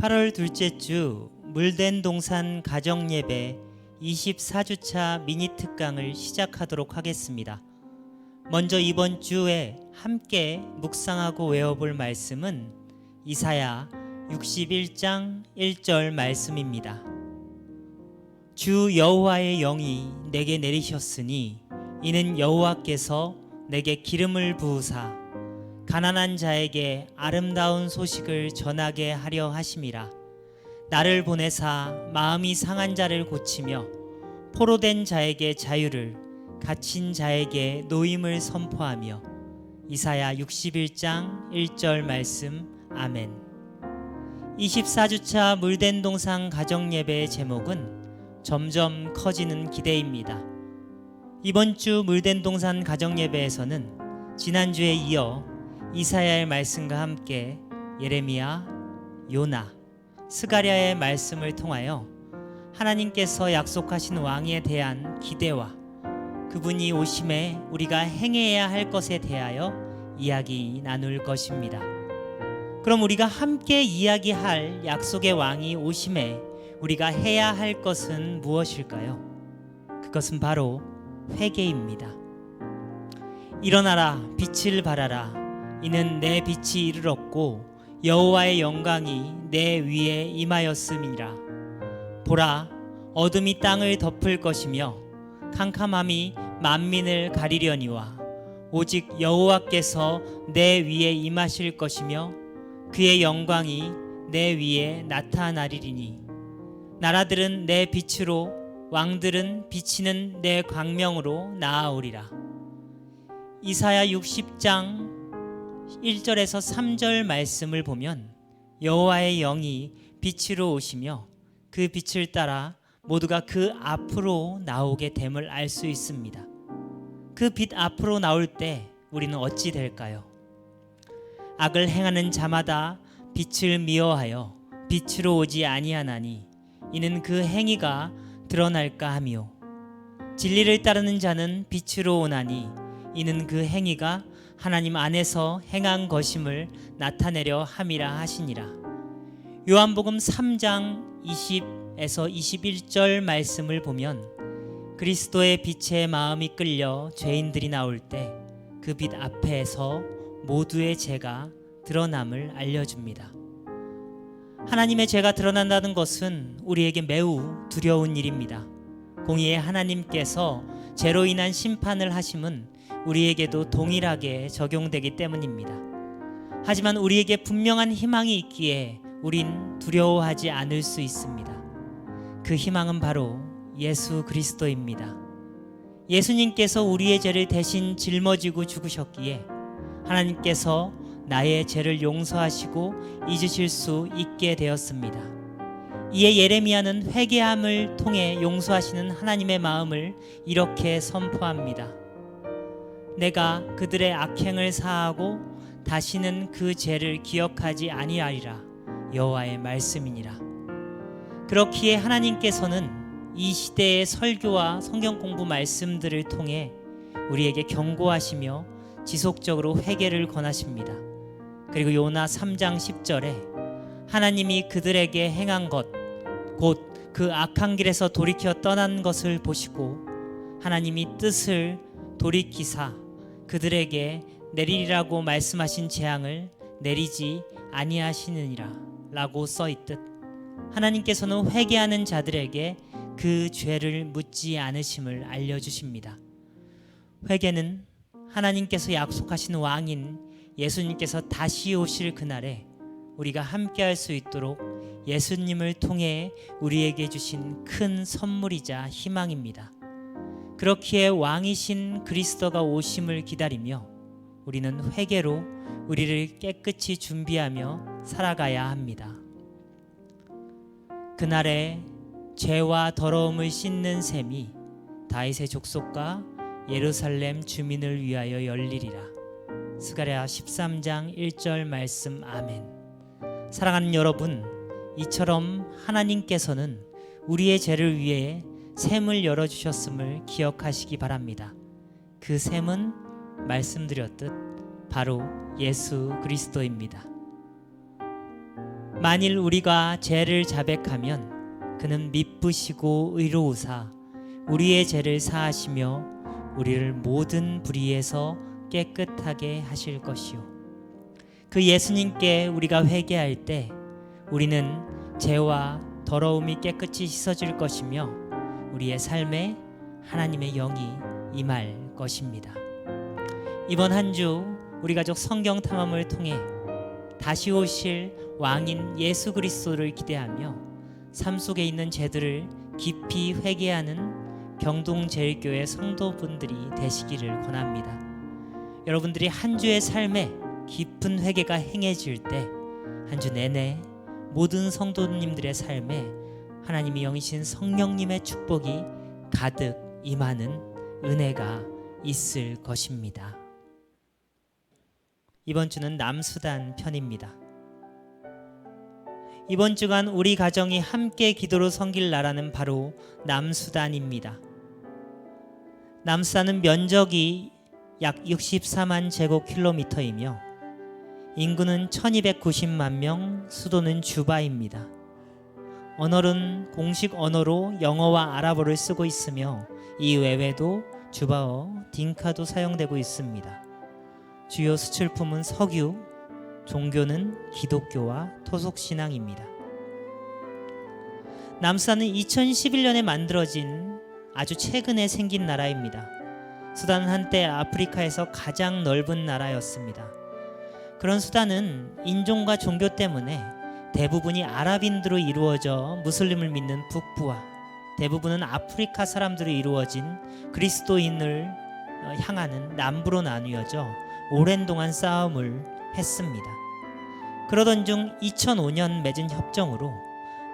8월 둘째 주 물된 동산 가정 예배 24주차 미니 특강을 시작하도록 하겠습니다. 먼저 이번 주에 함께 묵상하고 외워볼 말씀은 이사야 61장 1절 말씀입니다. 주 여호와의 영이 내게 내리셨으니 이는 여호와께서 내게 기름을 부으사 가난한 자에게 아름다운 소식을 전하게 하려 하심이라. 나를 보내사 마음이 상한 자를 고치며 포로된 자에게 자유를 갇힌 자에게 노임을 선포하며 이사야 61장 1절 말씀. 아멘. 24주차 물된 동상 가정 예배의 제목은 점점 커지는 기대입니다. 이번 주 물된 동산 가정 예배에서는 지난주에 이어 이사야의 말씀과 함께 예레미야, 요나, 스가랴의 말씀을 통하여 하나님께서 약속하신 왕에 대한 기대와 그분이 오심에 우리가 행해야 할 것에 대하여 이야기 나눌 것입니다. 그럼 우리가 함께 이야기할 약속의 왕이 오심에 우리가 해야 할 것은 무엇일까요? 그것은 바로 회개입니다. 일어나라 빛을 발하라 이는 내 빛이 이르렀고 여호와의 영광이 내 위에 임하였음이라 보라 어둠이 땅을 덮을 것이며 캄캄함이 만민을 가리려니와 오직 여호와께서 내 위에 임하실 것이며 그의 영광이 내 위에 나타나리리니 나라들은 내 빛으로 왕들은 비치는 내 광명으로 나아오리라. 이사야 60장 1절에서 3절 말씀을 보면 여호와의 영이 빛으로 오시며 그 빛을 따라 모두가 그 앞으로 나오게 됨을 알 수 있습니다. 그 빛 앞으로 나올 때 우리는 어찌 될까요? 악을 행하는 자마다 빛을 미워하여 빛으로 오지 아니하나니 이는 그 행위가 드러날까 하미요 진리를 따르는 자는 빛으로 오나니 이는 그 행위가 하나님 안에서 행한 것임을 나타내려 함이라 하시니라 요한복음 3장 20에서 21절 말씀을 보면 그리스도의 빛에 마음이 끌려 죄인들이 나올 때 그 빛 앞에서 모두의 죄가 드러남을 알려줍니다. 하나님의 죄가 드러난다는 것은 우리에게 매우 두려운 일입니다. 공의의 하나님께서 죄로 인한 심판을 하심은 우리에게도 동일하게 적용되기 때문입니다. 하지만 우리에게 분명한 희망이 있기에 우린 두려워하지 않을 수 있습니다. 그 희망은 바로 예수 그리스도입니다. 예수님께서 우리의 죄를 대신 짊어지고 죽으셨기에 하나님께서 나의 죄를 용서하시고 잊으실 수 있게 되었습니다. 이에 예레미야는 회개함을 통해 용서하시는 하나님의 마음을 이렇게 선포합니다. 내가 그들의 악행을 사하고 다시는 그 죄를 기억하지 아니하리라 여호와의 말씀이니라. 그렇기에 하나님께서는 이 시대의 설교와 성경 공부 말씀들을 통해 우리에게 경고하시며 지속적으로 회개를 권하십니다. 그리고 요나 3장 10절에 하나님이 그들에게 행한 것 곧 그 악한 길에서 돌이켜 떠난 것을 보시고 하나님이 뜻을 돌이키사 그들에게 내리리라고 말씀하신 재앙을 내리지 아니하시느니라 라고 써 있듯 하나님께서는 회개하는 자들에게 그 죄를 묻지 않으심을 알려 주십니다. 회개는 하나님께서 약속하신 왕인 예수님께서 다시 오실 그날에 우리가 함께 할 수 있도록 예수님을 통해 우리에게 주신 큰 선물이자 희망입니다. 그렇기에 왕이신 그리스도가 오심을 기다리며 우리는 회개로 우리를 깨끗이 준비하며 살아가야 합니다. 그날에 죄와 더러움을 씻는 셈이 다윗의 족속과 예루살렘 주민을 위하여 열리리라. 스가랴 13장 1절 말씀 아멘. 사랑하는 여러분, 이처럼 하나님께서는 우리의 죄를 위해 샘을 열어 주셨음을 기억하시기 바랍니다. 그 샘은 말씀드렸듯 바로 예수 그리스도입니다. 만일 우리가 죄를 자백하면 그는 미쁘시고 의로우사 우리의 죄를 사하시며 우리를 모든 불의에서 깨끗하게 하실 것이요 그 예수님께 우리가 회개할 때 우리는 죄와 더러움이 깨끗이 씻어질 것이며 우리의 삶에 하나님의 영이 임할 것입니다. 이번 한 주 우리 가족 성경 탐험을 통해 다시 오실 왕인 예수 그리스도를 기대하며 삶 속에 있는 죄들을 깊이 회개하는 경동제일교회 성도분들이 되시기를 권합니다. 여러분들이 한 주의 삶에 깊은 회개가 행해질 때 한 주 내내 모든 성도님들의 삶에 하나님이 영이신 성령님의 축복이 가득 임하는 은혜가 있을 것입니다. 이번 주는 남수단 편입니다. 이번 주간 우리 가정이 함께 기도로 섬길 나라는 바로 남수단입니다. 남수단은 면적이 약 64만 제곱킬로미터이며 인구는 1290만 명, 수도는 주바입니다. 언어는 공식 언어로 영어와 아랍어를 쓰고 있으며 이 외에도 주바어, 딩카도 사용되고 있습니다. 주요 수출품은 석유, 종교는 기독교와 토속 신앙입니다. 남수단은 2011년에 만들어진 아주 최근에 생긴 나라입니다. 수단은 한때 아프리카에서 가장 넓은 나라였습니다. 그런 수단은 인종과 종교 때문에 대부분이 아랍인들로 이루어져 무슬림을 믿는 북부와 대부분은 아프리카 사람들로 이루어진 그리스도인을 어, 향하는 남부로 나뉘어져 오랜 동안 싸움을 했습니다. 그러던 중 2005년 맺은 협정으로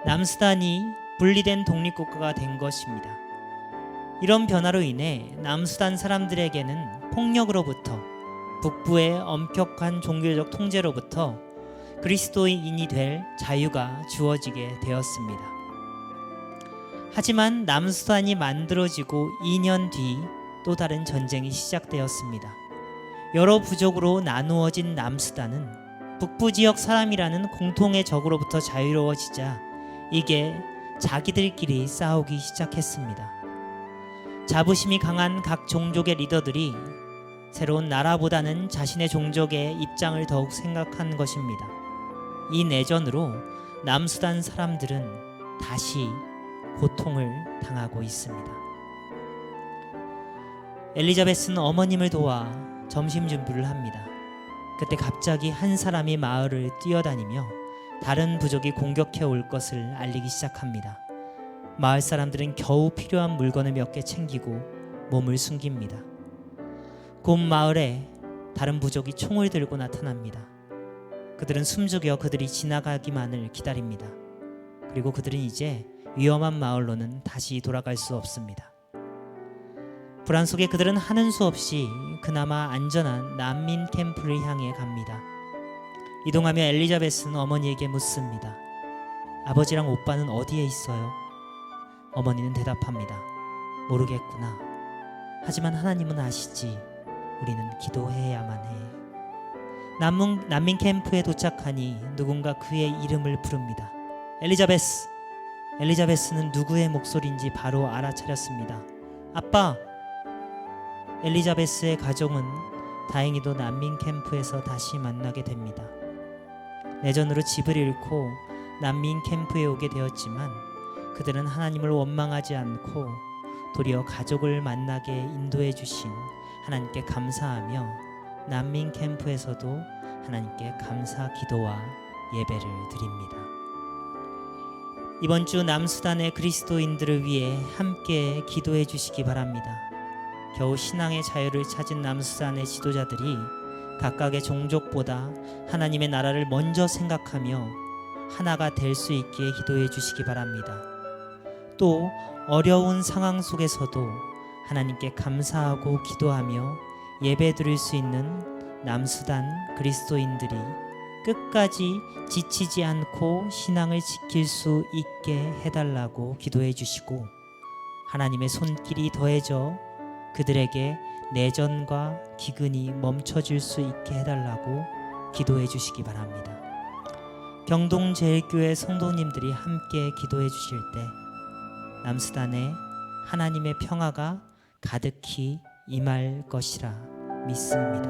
남수단이 분리된 독립국가가 된 것입니다. 이런 변화로 인해 남수단 사람들에게는 폭력으로부터 북부의 엄격한 종교적 통제로부터 그리스도인이 될 자유가 주어지게 되었습니다. 하지만 남수단이 만들어지고 2년 뒤 또 다른 전쟁이 시작되었습니다. 여러 부족으로 나누어진 남수단은 북부 지역 사람이라는 공통의 적으로부터 자유로워지자 이게 자기들끼리 싸우기 시작했습니다. 자부심이 강한 각 종족의 리더들이 새로운 나라보다는 자신의 종족의 입장을 더욱 생각한 것입니다. 이 내전으로 남수단 사람들은 다시 고통을 당하고 있습니다. 엘리자베스는 어머님을 도와 점심 준비를 합니다. 그때 갑자기 한 사람이 마을을 뛰어다니며 다른 부족이 공격해 올 것을 알리기 시작합니다. 마을 사람들은 겨우 필요한 물건을 몇 개 챙기고 몸을 숨깁니다. 곧 마을에 다른 부족이 총을 들고 나타납니다. 그들은 숨죽여 그들이 지나가기만을 기다립니다. 그리고 그들은 이제 위험한 마을로는 다시 돌아갈 수 없습니다. 불안 속에 그들은 하는 수 없이 그나마 안전한 난민 캠프를 향해 갑니다. 이동하며 엘리자베스는 어머니에게 묻습니다. 아버지랑 오빠는 어디에 있어요? 어머니는 대답합니다. 모르겠구나. 하지만 하나님은 아시지. 우리는 기도해야만 해. 난민, 난민 캠프에 도착하니 누군가 그의 이름을 부릅니다. 엘리자베스. 엘리자베스는 누구의 목소리인지 바로 알아차렸습니다. 아빠. 엘리자베스의 가족은 다행히도 난민 캠프에서 다시 만나게 됩니다. 내전으로 집을 잃고 난민 캠프에 오게 되었지만 그들은 하나님을 원망하지 않고 도리어 가족을 만나게 인도해 주신 하나님께 감사하며 난민 캠프에서도 하나님께 감사 기도와 예배를 드립니다. 이번 주 남수단의 그리스도인들을 위해 함께 기도해 주시기 바랍니다. 겨우 신앙의 자유를 찾은 남수단의 지도자들이 각각의 종족보다 하나님의 나라를 먼저 생각하며 하나가 될 수 있기에 기도해 주시기 바랍니다. 또 어려운 상황 속에서도 하나님께 감사하고 기도하며 예배 드릴 수 있는 남수단 그리스도인들이 끝까지 지치지 않고 신앙을 지킬 수 있게 해달라고 기도해 주시고 하나님의 손길이 더해져 그들에게 내전과 기근이 멈춰질 수 있게 해달라고 기도해 주시기 바랍니다. 경동제일교회 성도님들이 함께 기도해 주실 때 남수단에 하나님의 평화가 가득히 임할 것이라 믿습니다.